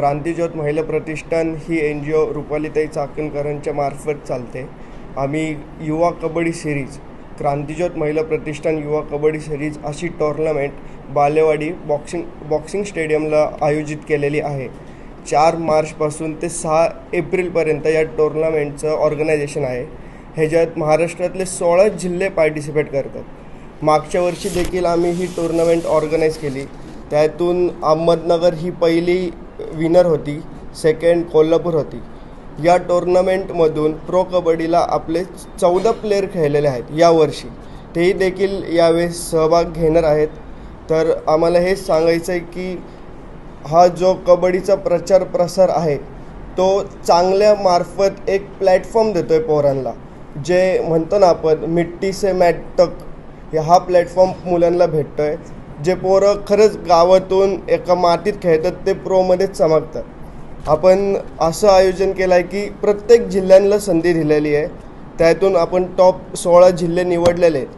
क्रांतीज्योत महिला प्रतिष्ठान ही N G ओ रुपालीताई चाकणकरांच्या मार्फत चालते. आम्ही युवा कबड्डी सिरीज क्रांतीज्योत महिला प्रतिष्ठान युवा कबड्डी सिरीज अशी टोर्नामेंट बालेवाडी बॉक्सिंग बॉक्सिंग स्टेडियमला आयोजित केलेली आहे. चार मार्चपासून ते सहा एप्रिलपर्यंत या टोर्नामेंटचं ऑर्गनायझेशन आहे. ह्याच्यात महाराष्ट्रातले सोळा जिल्हे पार्टिसिपेट करतात. मागच्या वर्षी देखील आम्ही ही टुर्नामेंट ऑर्गनाईज केली. त्यातून अहमदनगर ही पहिली विनर होती सेकंड कोल्हापूर होती. या टोर्नामेंटमधून प्रो कबड्डीला आपले चौदा प्लेयर खेळलेले आहेत यावर्षी तेही देखील यावेळेस सहभाग घेणार आहेत. तर आम्हाला हेच सांगायचं आहे की हा जो कबड्डीचा प्रचार प्रसार आहे तो चांगल्या मार्फत एक प्लॅटफॉर्म देतो आहे पोरांना. जे म्हणतो ना आपण मिट्टी से मॅट तक हा प्लॅटफॉर्म मुलांना भेटतो आहे जे पोरं खरंच गावातून एका मातीत खेळतात ते प्रोमध्येच चमकतात. आपण असं आयोजन केलं आहे की प्रत्येक जिल्ह्यांना संधी दिलेली आहे. त्यातून आपण टॉप सोळा जिल्हे निवडलेले आहेत.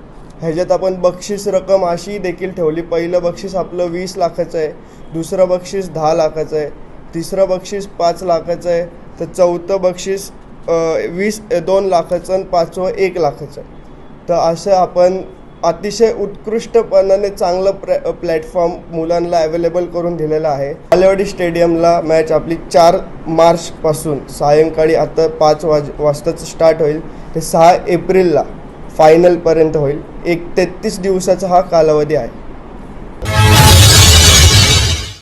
ह्याच्यात आपण बक्षीस रक्कम अशी देखील ठेवली. पहिलं बक्षीस आपलं वीस लाखाचं आहे. दुसरं बक्षीस दहा लाखाचं आहे. तिसरं बक्षीस पाच लाखाचं आहे. तर चौथं बक्षीस वीस दोन लाखाचं आणि पाचवं एक लाखाचं आहे. तर असं आपण अतिशय उत्कृष्टपणाने चांगलं प्र प्लॅटफॉर्म मुलांना अवेलेबल करून दिलेला आहे. बालेवाडी स्टेडियमला मॅच आपली चार मार्चपासून सायंकाळी आता पाच वाज वाजताच स्टार्ट होईल. ते सहा एप्रिलला फायनलपर्यंत होईल. एक तेहतीस दिवसाचा हा कालावधी आहे.